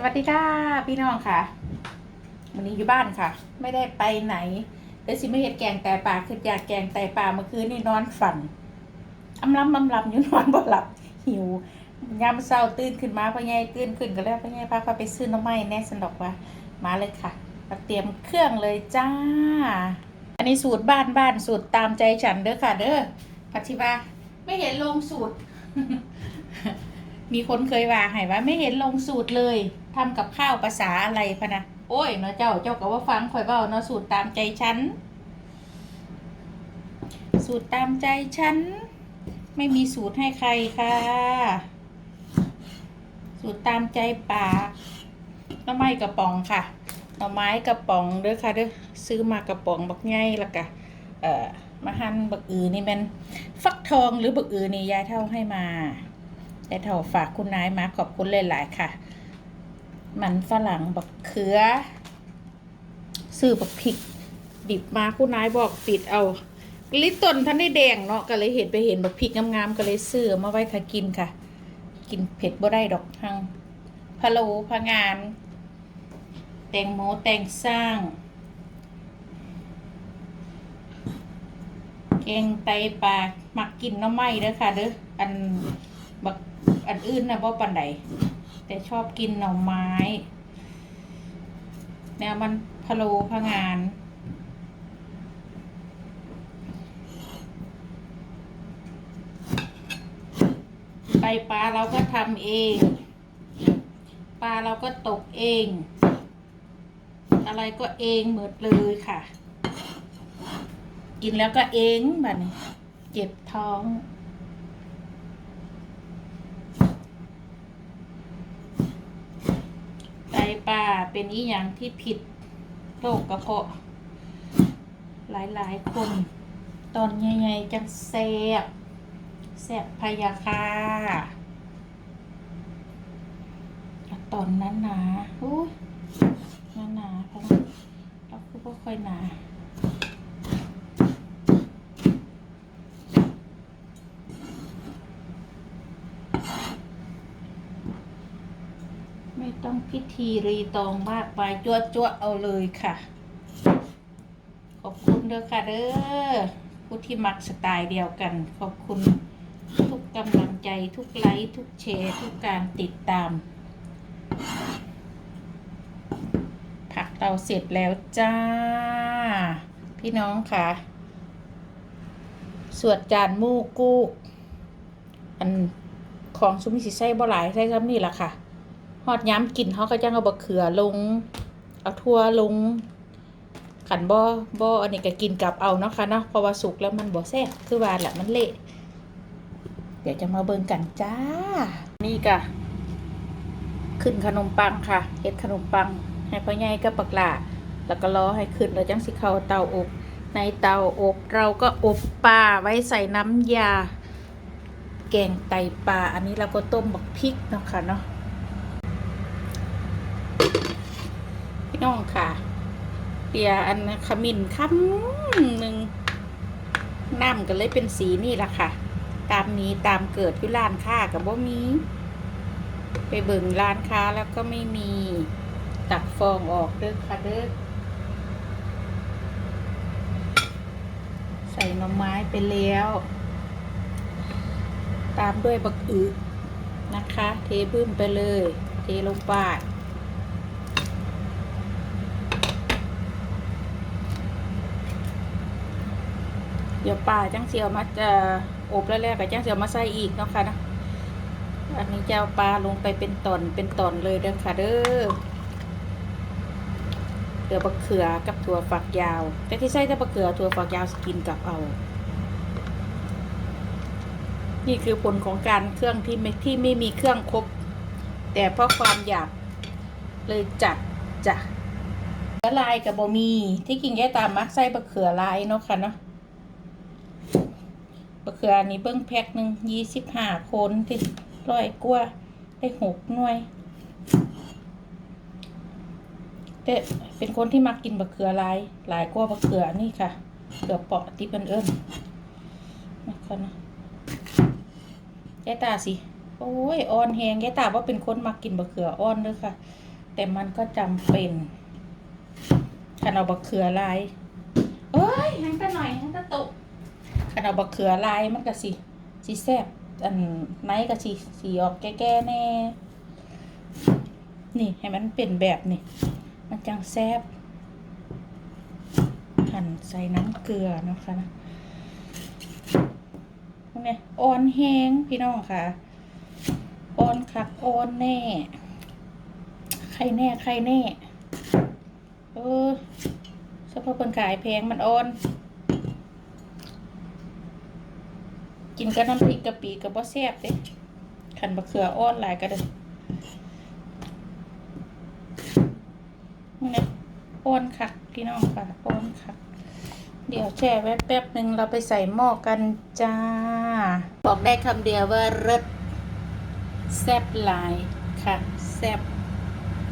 สวัสดีค่ะพี่น้องค่ะวันนี้อยู่บ้านค่ะ ไม่ได้ไปไหนเลยสิไม่เห็ดแกงแต่ปลาคืออยากแกงแต่ปลาเมื่อคืนนี่นอนฝันอำลำอำลำอยู่นอนบ่หลับหิวยามเศร้าตื่นขึ้นมาพ่อใหญ่ตื่นขึ้นก็แล้วพ่อใหญ่พาเขาไปซื้อน้ำไม้แน่สนอกว่า มาเลยค่ะมาเตรียมเครื่องเลยจ้า อันนี้สูตรบ้านบ้านสูตรตามใจฉันเด้อค่ะ เด้อปัจจิบาไม่เห็นลงสูตร มีคนเคยว่าให้ว่าไม่เห็นลงสูตรเลยทำกับข้าวภาษาอะไรพะนะโอ้ยเนาะเจ้าเจ้าก็ว่าฟังคอยเบ้าเนาะสูตรตามใจฉันสูตรตามใจฉัน ไม่มีสูตรให้ใครค่ะ สูตรตามใจปากหน้ำไม้กระป๋องค่ะหน่อไม้กระป๋องเด้อค่ะเด้อซื้อมากระป๋องบักไงล้วก็เอ่อมาหั่นบักอือนี่เป็นฟักทองหรือบักอือนี่ยายเท่าให้มา แต่เท่าฝากคุณนายมาขอบคุณหลาย ๆ ค่ะ มันฝรั่งบักเขือซื้อบักพริก ดิบมาคุณนายบอกปิดเอาลิตต้นท่านได้แดงเนาะก็เลยเห็นไปเห็นบักพริกงามๆก็เลยซื้อมาไว้ถ้ากินค่ะ กินเผ็ดบ่ได้ดอกทางพะโล้พะงาน แตงโมแตงสร้างแกงไตปลามักกินน้ำไม้เด้อค่ะเด้ออันบัก อันอื่นนะบ่ปันใดแต่ชอบกินหน่อไม้ แนวมันพะโลพะงานไตปลาเราก็ทำเอง ปลาเราก็ตกเอง อะไรก็เองหมดเลยค่ะ กินแล้วก็เองแบบนี้เจ็บท้อง ไตปลา เป็นอีหยังที่ผิดโรคกระเพาะ หลายๆ คน ตอนใหญ่ๆจังแสบแสบพยาค่ะตอนนั้นหนาอุ้ยนั้นหนาพราะเราคือบ่ค่อยหนา ต้องพิธีรีตองมากไปจั่วจั่วๆเอาเลยค่ะ ขอบคุณเด้อค่ะเด้อผู้ที่มักสไตล์เดียวกัน ขอบคุณทุกกำลังใจทุกไลค์ทุกแชร์ทุกการติดตาม ผักเราเสร็จแล้วจ้า พี่น้องค่ะ สวดจานมูกูกอันของซุมิสิใส่บ่หลายใส่ซ้ำนี่แหละค่ะ อดย้ำกินเขาก็จังเอาบะเขือลง เอาทั่วลงขันบ่บ่อันนี้ก็กินกับเอาเนาะค่ะเนาะเพราะว่าสุกแล้วมันบ่แซ่บคือว่าแหละมันเละเดี๋ยวจะมาเบิ่งกันจ้า นี่ก็ขึ้นขนมปังค่ะเฮ็ดขนมปัง ให้พ่อใหญ่กับปักหลาแล้วก็รอให้ขึ้นแล้วจังสิเข้าเตาอบ ในเตาอบเราก็อบปลาไว้ใส่น้ำยา แกงไตปลาอันนี้เราก็ต้มบักพริกเนาะค่ะเนาะ พี่น้องค่ะเปียอันขมิ้นคำหนึ่งน้ำก็เลยเป็นสีนี่แหละค่ะ ตามนี้ตามเกิดที่ร้านค้ากับบ่มี ไปเบิ่งร้านค้าแล้วก็ไม่มีตักฟองออกเด้อค่ะเด้อใส่หน่อไม้ไปแล้ว ตามด้วยบักอึนะคะ เทบึ้มไปเลย เทลงไป เดี๋ยวป่าจังเสียวมาจะอบแล้วแรกกับจังเสียวมาใส่อีกเนาะค่ะนะอันนี้จะเอาปลาลงไปเป็นตอนเป็นตอนเลยเด้อค่ะเด้อเดี๋ยวบะเขือกับถั่วฝักยาว แต่ที่ใส่แต่บะเขือถั่วฝักยาวสกินกับเอา นี่คือผลของการเครื่องที่ไม่ที่ไม่มีเครื่องครบ แต่เพราะความอยากเลยจัดจ้ะเขือลายกับบะมีที่กินแย่ตามมักใส่บะเขือลายเนาะค่ะเนาะ บะเขืออันนี้เบิ้งแพ็คหนึ่งยี่สิบห้าคนที่ร้อยกว่าได้หกหน่วยแต่เป็นคนที่มักกินบะเขือหลาย หลายกว่าบะเขือนี่ค่ะเขือเปาะที่เป็นเอิญนะคะนะแย่ตาสิโอ้ยอ่อนแหงแย่ตาว่าเป็นคนมักกินบะเขืออ่อนเด้อค่ะ แต่มันก็จำเป็นขันเอาบักเขือลายเอ้ยหันไปหน่อยหันตะตุ ขันเอาบักเขือลายมันก็สิสิแซ่บอันไหนก็สิสีออกแก่ๆแน่นี่ให้มันเป็นแบบนี่มันจังแซ่บหั่นใส่น้ำเกลือนะคะนะนี่อ่อนแห้งพี่น้องค่ะอ่อนคักอ่อนแน่ใครแน่ใครแน่ เออเฉพาะคนขายแพงมันอ่อน กินกับน้ำพริกกะปิกับบ่แซ่บเด้ขันบะเขืออ่อนหลายก็ได้นี่อ่อนคักพี่น้องค่ะอ่อนคักเดี๋ยวแช่ไว้แป๊บหนึ่งเราไปใส่หม้อกันจ้า บอกได้คำเดียวว่าเลิศแซ่บหลายค่ะแซ่บ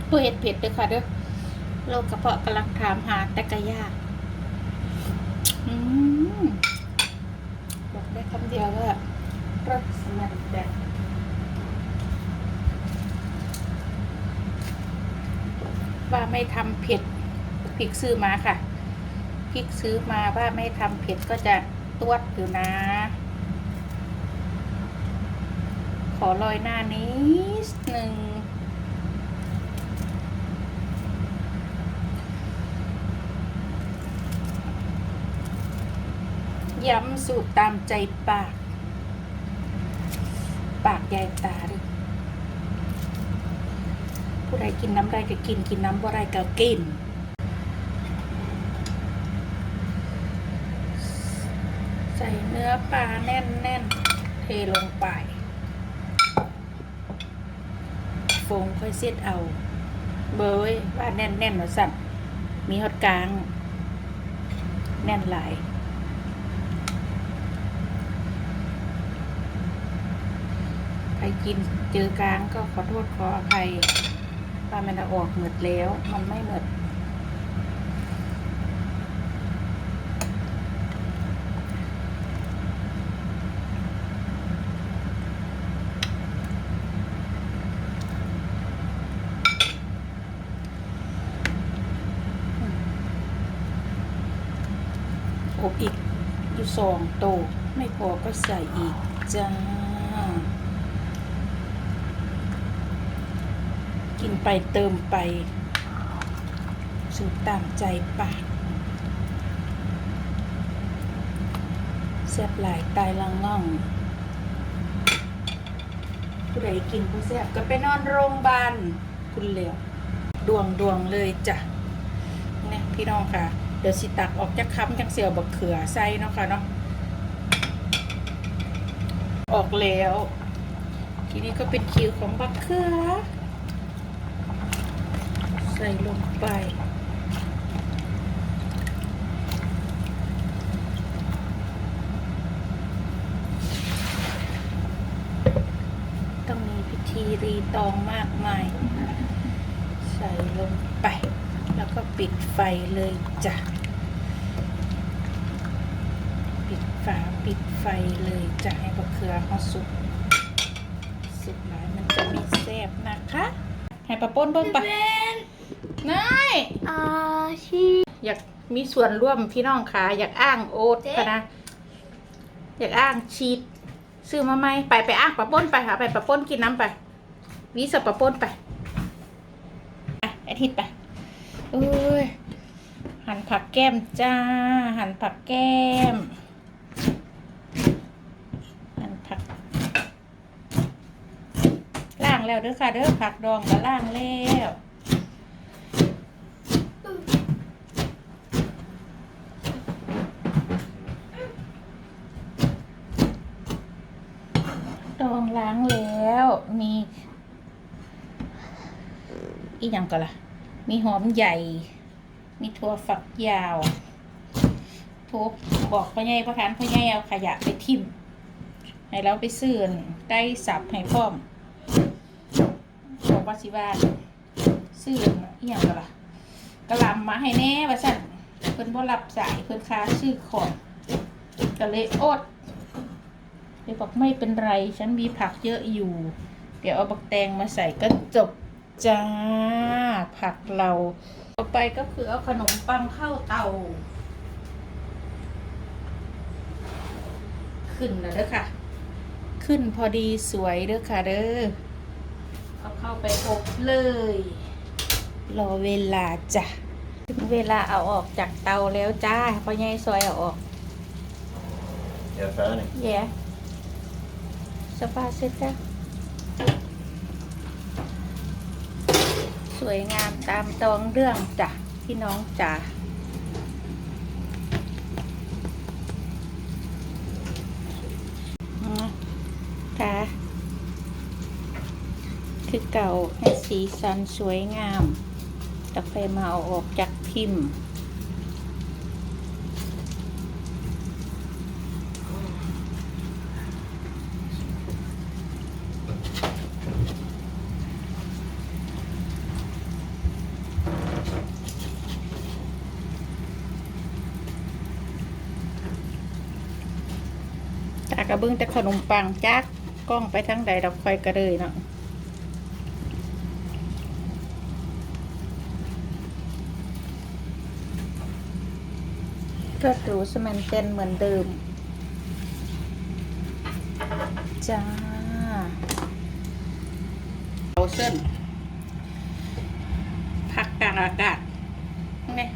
ผู้เห็ดเผ็ดเด้อค่ะเด้อโรคกระเพาะกำลังถามหาแตะกะยาอืม คำเดียวว่าเลิศสมัยแบบว่าไม่ทำเผ็ดพริกซื้อมาค่ะพริกซื้อมาว่าไม่ทำเผ็ดก็จะตวดอยู่นะ ขอลอยหน้านิดหนึ่ง ย้ำสูตรตามใจปาก ปากใหญ่ตาดิผู้ใดกินน้ำได้ก็กินกินน้ำบ่ได้ก็กินใส่เนื้อปลาแน่นๆเทลงไปฟงค่อยเสียดเอา เบยว่าแน่นๆหน่อสั่นมีฮอดกลาง แน่นหลาย ใคร กินเจอกลางก็ขอโทษขออภัยว่ามันอาออกหมดแล้ว มันไม่หมดอบอีกอยู่สองโต ไม่พอก็ใส่อีกจ้า กินไปเติมไปสูตรตามใจปากแซ่บหลายตายละง่องผู้ใดกินผู้แซ่บก็ไปนอนโรงพยาบาลคุณเหลวดวงดวงเลยจ้ะเนี่ยพี่น้องค่ะ เดี๋ยวสิตักออกจากค้ำจังเสียวบักเขือใส่เนาะค่ะเนาะออกแล้ว ทีนี้ก็เป็นคิวของบักเขือ ใส่ลงไปต้องมีพิธีรีตองมากมาย ใส่ลงไป แล้วก็ปิดไฟเลยจ้ะ ปิดฝาปิดไฟเลยจ้ะ ให้บะเขือเขาสุก สุกหลายมันจะไม่แซ่บนะคะ ให้ปะป้นเบิ้งไป นายอาชีอยากมีส่วนร่วมพี่น้องค่ะ อยากอ้างโอ๊ตเจ๊ปะนะ อยากอ้างชีสซื้อมาไหมไปไปอ้างปะป้นไปค่ะ ไปปะป้นกินน้ำไปวิสปะป้นไปอะอาทิตย์ไปเอ้ยหั่นผักแก้มจ้า หั่นผักแก้ม หั่นผักล่างแล้วเด้อค่ะเด้อผักดองก็ล่างแล้ว ล้างแล้วมีอีกอย่างก็ล่ะ มีหอมใหญ่ มีถั่วฝักยาวทุบบอกพ่อใหญ่พ่อทานพ่อใหญ่เอาขยะไปทิ่มให้เราไปซื้อได้สับให้พร้อมบอกว่าสิว่าซื้ออีหยังก็ล่ะกระหลำมาให้แน่ว่าสั่นเพิ่นบ่รับสายเพิ่นค้าซื้อของก็เลยอด เลยบอกไม่เป็นไร ฉันมีผักเยอะอยู่ เดี๋ยวเอาบักแตงมาใส่ก็จบจ้า ผักเรา ต่อไปก็คือเอาขนมปังเข้าเตา ขึ้นแล้วเด้อค่ะ ขึ้นพอดีสวยเด้อค่ะเด้อเอาเข้าไปอบเลย รอเวลาจ้ะ ถึงเวลาเอาออกจากเตาแล้วจ้าพอใหญ่ซอยเอาออก Jag är färdig. สปาเสร็จจ้ะสวยงามตามตองเรื่องจ้ะพี่น้องจ๋าค่ะคือเก่าให้สีสันสวยงาม ต่อไปมาเอาออกจากพิมพ์ ตากระเบื้องแต่ขนมปังจักกล้องไปทั้งใดดอกไฟกระเลยเนาะก็ดูสมันเตนเหมือนเดิม จ้าเอาเส้นพักกลางอากาศนี่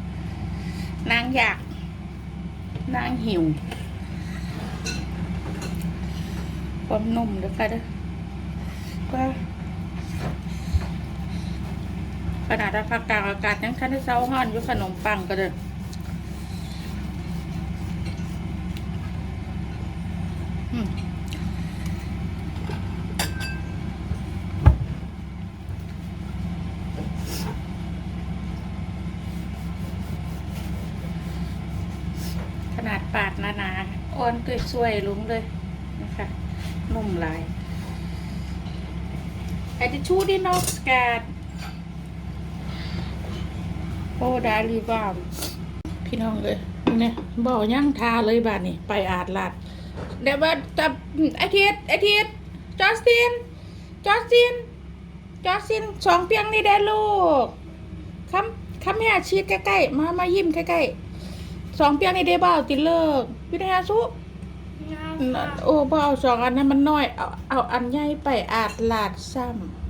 นางอยาก นางหิว ความนุ่มเด้อค่ะเด้อว่าขนาดว่าภาคกลางอากาศยังคันได้เซาฮ้อนอยู่ขนมปังก็เด้อขนาดปาดหนาๆอ่อนก็สวยลุงเลย นุ่มหลายไอ้ที่ชูดินอกสแกดโอ้ได้รีบ้ามพี่น้องเลยเนี่ยบอกย่างทาเลยบ้าดนี่ไปอาดลาดเดี๋ยวว่าจับไอทิดไอทิดจอสตินจอสตินจอสตินสองเปียงนี่ได้ลูกคำคำแม่ชีดใกล้ๆมามายิ้มใกล้ๆสองเปียงนี่ได้เบาติเลิกพี่นายสุ โอ้บ่เอาสองอันนั้นมันน้อย เอาเอาอันใหญ่ไปอาดลาดซ้ำ